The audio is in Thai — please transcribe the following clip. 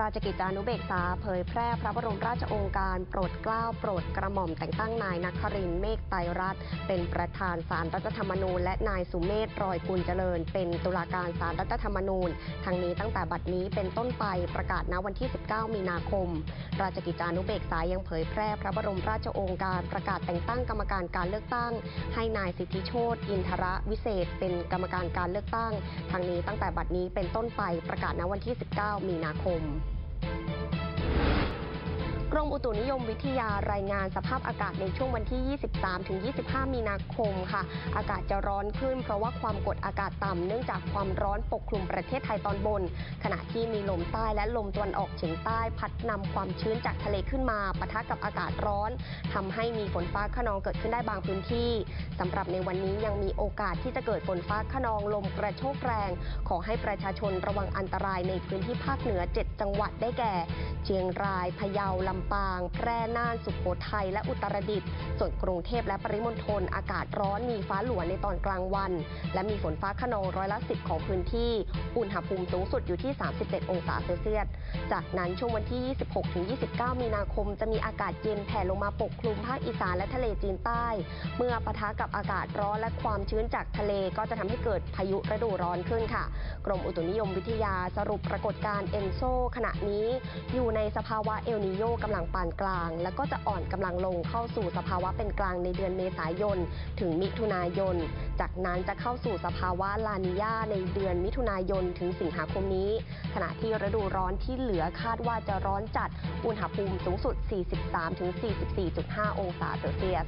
ราชกิจจานุเบกษาเผยแพร่พระบรมราชองค์การโปรดเกล้าโปรดกระหม่อมแต่งตั้งนายนครินเมฆไตรรัตน์เป็นประธานศาลรัฐธรรมนูญ และนายสุเมธรอยกุลเจริญ เป็นตุลาการศาลรัฐธรรมนูญทั้งนี้ตั้งแต่บัดนี้เป็นต้นไปประกาศณวันที่ 19 มีนาคม ราชกิจจานุเบกษายังเผยแพร่พระบรมราชองค์การประกาศแต่งตั้งกรรมการการเลือกตั้ง ให้นายสิทธิโชตอินทระวิเศษ เป็นกรรมการการเลือกตั้ง ทางนี้ตั้งแต่บัดนี้เป็นต้นไปประกาศณวันที่ 19 มีนาคม กรมอุตุนิยมวิทยารายงานสภาพอากาศในช่วงวันที่ 23-25 มีนาคมค่ะ อากาศจะร้อนขึ้นเพราะว่าความกดอากาศต่ำเนื่องจากความร้อนปกคลุมประเทศไทยตอนบน ขณะที่มีลมใต้และลมตะวันออกเฉียงใต้พัดนำความชื้นจากทะเลขึ้นมาปะทะกับอากาศร้อนทำให้มีฝนฟ้าขนองเกิดขึ้นได้บางพื้นที่สำหรับในวันนี้ยังมีโอกาสที่จะเกิดฝนฟ้าขนองลมกระโชกแรง ขอให้ประชาชนระวังอันตรายในพื้นที่ภาคเหนือ 7 จังหวัดได้แก่ เชียงรายพะเยาลำปาง แพร่น่านสุโขทัยและอุตรดิตถ์ส่วนกรุงเทพและปริมณฑลอากาศร้อนมีฟ้าหลัวในตอนกลางวัน และมีฝนฟ้าขนองร้อยละสิบของพื้นที่ อุณหภูมิสูงสุดอยู่ที่ 37 องศาเซลเซียส จากนั้นช่วงวันที่ 26-29 มีนาคม จะมีอากาศเย็นแผ่ลงมาปกคลุมภาคอีสานและทะเลจีนใต้ เมื่อปะทะกับอากาศร้อนและความชื้นจากทะเลก็จะทำให้เกิดพายุฤดูร้อนขึ้นค่ะ กรมอุตุนิยมวิทยาสรุปปรากฏการณ์เอนโซขณะนี้ อยู่ในสภาวะเอลนิโยกำลังปานกลาง แล้วก็จะอ่อนกำลังลงเข้าสู่สภาวะเป็นกลางในเดือนเมษายน ถึงมิถุนายน จากนั้นจะเข้าสู่สภาวะลานิญาในเดือนมิถุนายนถึงสิงหาคมนี้ ขณะที่ฤดูร้อนที่เหลือคาดว่าจะร้อนจัด อุณหภูมิสูงสุด 43-44.5 องศาเซลเซียส